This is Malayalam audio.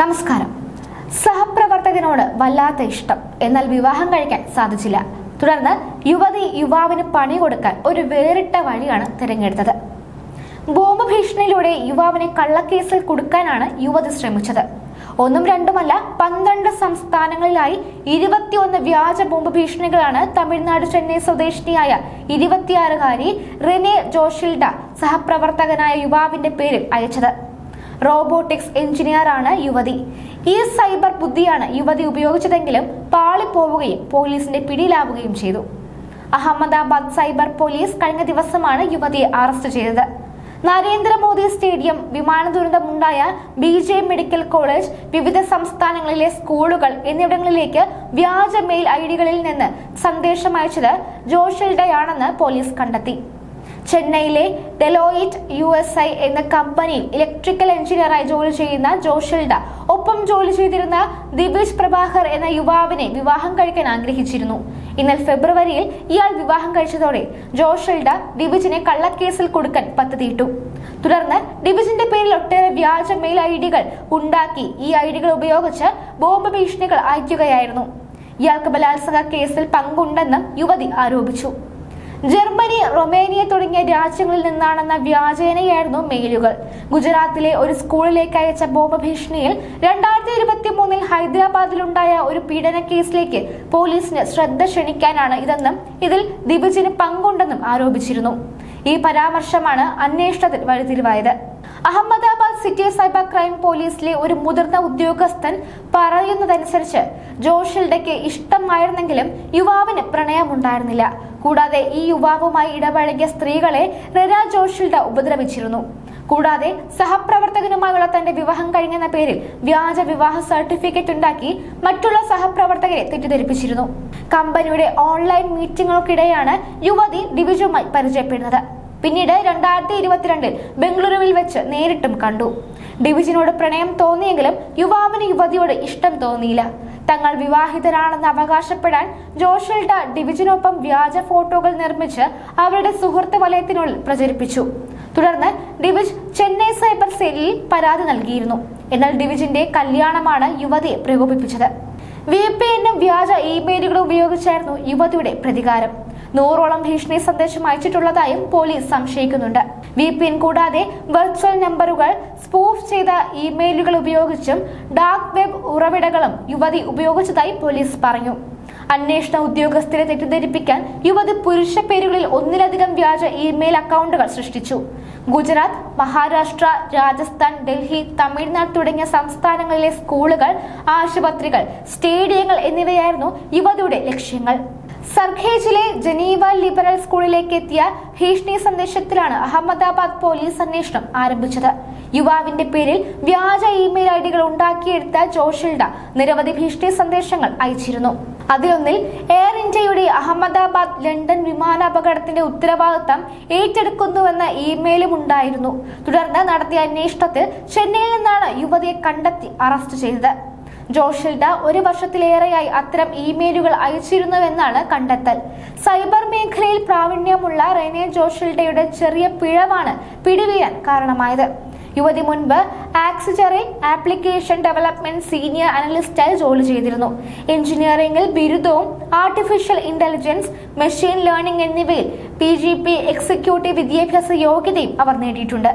നമസ്കാരം. സഹപ്രവർത്തകനോട് വല്ലാത്ത ഇഷ്ടം. എന്നാൽ വിവാഹം കഴിക്കാൻ സാധിച്ചില്ല. തുടർന്ന് യുവതി യുവാവിന് പണി കൊടുക്കാൻ ഒരു വേറിട്ട വഴിയാണ് തിരഞ്ഞെടുത്തത്. ബോംബ് ഭീഷണിയിലൂടെ യുവാവിനെ കള്ളക്കേസിൽ കൊടുക്കാനാണ് യുവതി ശ്രമിച്ചത്. ഒന്നും രണ്ടുമല്ല പന്ത്രണ്ട് സംസ്ഥാനങ്ങളിലായി ഇരുപത്തിയൊന്ന് വ്യാജ ബോംബ് ഭീഷണികളാണ് തമിഴ്നാട് ചെന്നൈ സ്വദേശിനിയായ ഇരുപത്തിയാറുകാരി റിനെ ജോഷിൽഡ സഹപ്രവർത്തകനായ യുവാവിന്റെ പേരിൽ അയച്ചത്. റോബോട്ടിക്സ് എഞ്ചിനീയർ ആണ് യുവതി. ഈ സൈബർ ബുദ്ധിയാണ് യുവതി ഉപയോഗിച്ചതെങ്കിലും പാളിപ്പോവുകയും പോലീസിന്റെ പിടിയിലാവുകയും ചെയ്തു. അഹമ്മദാബാദ് സൈബർ പോലീസ് കഴിഞ്ഞ ദിവസമാണ് യുവതിയെ അറസ്റ്റ് ചെയ്തത്. നരേന്ദ്രമോദി സ്റ്റേഡിയം വിമാന ദുരന്തമുണ്ടായ ബി ജെ മെഡിക്കൽ കോളേജ് വിവിധ സംസ്ഥാനങ്ങളിലെ സ്കൂളുകൾ എന്നിവിടങ്ങളിലേക്ക് വ്യാജ മെയിൽ ഐ ഡികളിൽ നിന്ന് സന്ദേശം അയച്ചത് ജോഷൽഡയാണെന്ന് പോലീസ് കണ്ടെത്തി. ചെന്നൈയിലെ ഡെലോയിറ്റ് യു എസ് ഐ എന്ന കമ്പനിയിൽ ഇലക്ട്രിക്കൽ എഞ്ചിനീയറായി ജോലി ചെയ്യുന്ന ജോഷിൽഡ. ഒപ്പം ജോലി ചെയ്തിരുന്ന ദിവിജ് പ്രഭാകർ എന്ന യുവാവിനെ വിവാഹം കഴിക്കാൻ ആഗ്രഹിച്ചിരുന്നു. ഇന്നലെ ഫെബ്രുവരിയിൽ ഇയാൾ വിവാഹം കഴിച്ചതോടെ ജോഷിൽഡ ദിവിജിനെ കള്ളക്കേസിൽ കൊടുക്കാൻ പദ്ധതിയിട്ടു. തുടർന്ന് ഡിവിജിന്റെ പേരിൽ ഒട്ടേറെ വ്യാജ മെയിൽ ഐ ഡികൾ ഉണ്ടാക്കി ഈ ഐ ഡികൾ ഉപയോഗിച്ച് ബോംബ് ഭീഷണികൾ അയക്കുകയായിരുന്നു. ഇയാൾക്ക് ബലാത്സംഗ കേസിൽ പങ്കുണ്ടെന്ന് യുവതി ആരോപിച്ചു. ജർമ്മനി റൊമേനിയ തുടങ്ങിയ രാജ്യങ്ങളിൽ നിന്നാണെന്ന വ്യാജേനയായിരുന്നു മെയിലുകൾ. ഗുജറാത്തിലെ ഒരു സ്കൂളിലേക്ക് അയച്ച ബോംബ് ഭീഷണിയിൽ രണ്ടായിരത്തി ഇരുപത്തി മൂന്നിൽ ഹൈദരാബാദിലുണ്ടായ ഒരു പീഡന കേസിലേക്ക് പോലീസിന് ശ്രദ്ധ ക്ഷണിക്കാനാണ് ഇതെന്നും ഇതിൽ ദിവിജിന് പങ്കുണ്ടെന്നും ആരോപിച്ചിരുന്നു. ഈ പരാമർശമാണ് അന്വേഷണത്തിൽ വഴിത്തിരിവായത് അഹമ്മദാബാദ് സിറ്റി സൈബർ ക്രൈം പോലീസിലെ ഒരു മുതിർന്ന ഉദ്യോഗസ്ഥൻ പറയുന്നതനുസരിച്ച് ജോഷിൽഡയ്ക്ക് ഇഷ്ടമായിരുന്നെങ്കിലും യുവാവിന് പ്രണയമുണ്ടായിരുന്നില്ല. കൂടാതെ ഈ യുവാവുമായി ഇടപഴകിയ സ്ത്രീകളെ റെന ജോഷിൽഡ ഉപദ്രവിച്ചിരുന്നു. കൂടാതെ സഹപ്രവർത്തകനുമായുള്ള തന്റെ വിവാഹം കഴിഞ്ഞെന്ന പേരിൽ വ്യാജ വിവാഹ സർട്ടിഫിക്കറ്റ് ഉണ്ടാക്കി മറ്റുള്ള സഹപ്രവർത്തകരെ തെറ്റിദ്ധരിപ്പിച്ചിരുന്നു. കമ്പനിയുടെ ഓൺലൈൻ മീറ്റിങ്ങുകൾക്കിടെയാണ് യുവതി ഡിവിജുമായി പരിചയപ്പെടുന്നത്. പിന്നീട് രണ്ടായിരത്തി ഇരുപത്തിരണ്ടിൽ ബംഗളൂരുവിൽ വെച്ച് നേരിട്ടും കണ്ടു. ഡിവിജിനോട് പ്രണയം തോന്നിയെങ്കിലും യുവാവിന് യുവതിയോട് ഇഷ്ടം തോന്നിയില്ല. തങ്ങൾ വിവാഹിതരാണെന്ന് അവകാശപ്പെടാൻ ജോഷൽഡ ഡിവിജിനൊപ്പം വ്യാജ ഫോട്ടോകൾ നിർമ്മിച്ച് അവരുടെ സുഹൃത്ത് വലയത്തിനുള്ളിൽ പ്രചരിപ്പിച്ചു. തുടർന്ന് ഡിവിജ് ചെന്നൈ സൈബർ സെല്ലിൽ പരാതി നൽകിയിരുന്നു. എന്നാൽ ഡിവിജിന്റെ കല്യാണമാണ് യുവതിയെ പ്രകോപിപ്പിച്ചത്. വി പി എന്നും വ്യാജ ഇമെയിലുകളും ഉപയോഗിച്ചായിരുന്നു യുവതിയുടെ പ്രതികാരം. നൂറോളം ഭീഷണി സന്ദേശം അയച്ചിട്ടുള്ളതായും പോലീസ് സംശയിക്കുന്നുണ്ട്. വി പി എൻ കൂടാതെ വെർച്വൽ നമ്പറുകൾ സ്പൂഫ് ചെയ്ത ഇമെയിലുകൾ ഉപയോഗിച്ചും ഡാർക്ക് വെബ് ഉറവിടകളും യുവതി ഉപയോഗിച്ചതായി പോലീസ് പറഞ്ഞു. അന്വേഷണ ഉദ്യോഗസ്ഥരെ തെറ്റിദ്ധരിപ്പിക്കാൻ യുവതി പുരുഷ പേരുകളിൽ ഒന്നിലധികം വ്യാജ ഇമെയിൽ അക്കൗണ്ടുകൾ സൃഷ്ടിച്ചു. ഗുജറാത്ത് മഹാരാഷ്ട്ര രാജസ്ഥാൻ ഡൽഹി തമിഴ്നാട് തുടങ്ങിയ സംസ്ഥാനങ്ങളിലെ സ്കൂളുകൾ ആശുപത്രികൾ സ്റ്റേഡിയങ്ങൾ എന്നിവയായിരുന്നു യുവതിയുടെ ലക്ഷ്യങ്ങൾ. സർഖേജിലെ ജനീവ ലിബറൽ സ്കൂളിലേക്ക് എത്തിയ ഭീഷണി സന്ദേശത്തിലാണ് അഹമ്മദാബാദ് പോലീസ് അന്വേഷണം ആരംഭിച്ചത്. യുവാവിന്റെ പേരിൽ വ്യാജ ഇമെയിൽ ഐ ഡികൾ ഉണ്ടാക്കിയെടുത്ത ജോഷിൽഡ നിരവധി ഭീഷണി സന്ദേശങ്ങൾ അയച്ചിരുന്നു. അതിലൊന്നിൽ എയർ ഇന്ത്യയുടെ അഹമ്മദാബാദ് ലണ്ടൻ വിമാനാപകടത്തിന്റെ ഉത്തരവാദിത്തം ഏറ്റെടുക്കുന്നുവെന്ന ഇമെയിലും ഉണ്ടായിരുന്നു. തുടർന്ന് നടത്തിയ അന്വേഷണത്തിൽ ചെന്നൈയിൽ നിന്നാണ് യുവതിയെ കണ്ടെത്തി അറസ്റ്റ് ചെയ്തത്. ജോഷിൽഡ ഒരു വർഷത്തിലേറെയായി അത്തരം ഇമെയിലുകൾ അയച്ചിരുന്നുവെന്നാണ് കണ്ടെത്തൽ. സൈബർ മേഖലയിൽ പ്രാവീണ്യമുള്ള റെനെ ജോഷിൽഡയുടെ ചെറിയ പിഴവാണ് പിടിവീഴാൻ കാരണമായത്. യുവതി മുൻപ് ആക്സിജറിൽ ആപ്ലിക്കേഷൻ ഡെവലപ്മെന്റ് സീനിയർ അനലിസ്റ്റായി ജോലി ചെയ്തിരുന്നു. എഞ്ചിനീയറിംഗിൽ ബിരുദവും ആർട്ടിഫിഷ്യൽ ഇന്റലിജൻസ് മെഷീൻ ലേണിംഗ് എന്നിവയിൽ പി ജി പി എക്സിക്യൂട്ടീവ് വിദ്യാഭ്യാസ യോഗ്യതയും അവർ നേടിയിട്ടുണ്ട്.